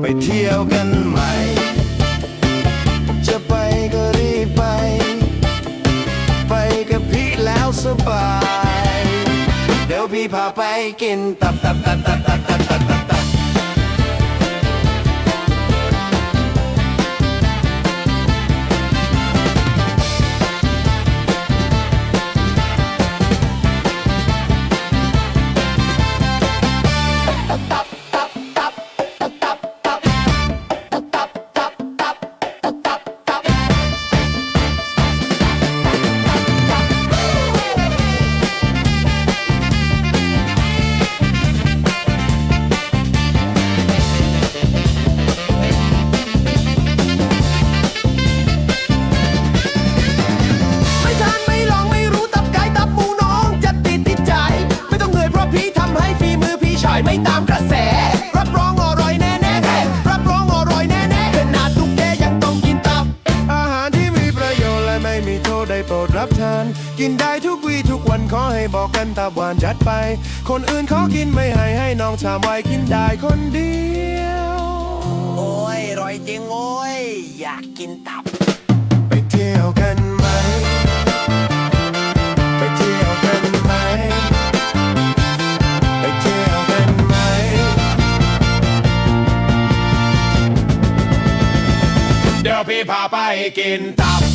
ไปเที่ยวกันใหม่ จะไปก็รีบไป ไปกับพี่แล้วสบาย เดี๋ยวพี่พาไปกินตับตับตับตับตับตับ รับทาน กินได้ทุกวีทุกวันขอให้บอกกันตาหวานจัดไป คนอื่นเขากินไม่ให้ให้น้องชามไว้กินได้คนเดียว โอ้ยอร่อยจริงโอ้ย อยากกินตับ ไปเที่ยวกันไหม ไปเที่ยวกันไหม ไปเที่ยวกันไหม เดี๋ยวพี่พาไปกินตับ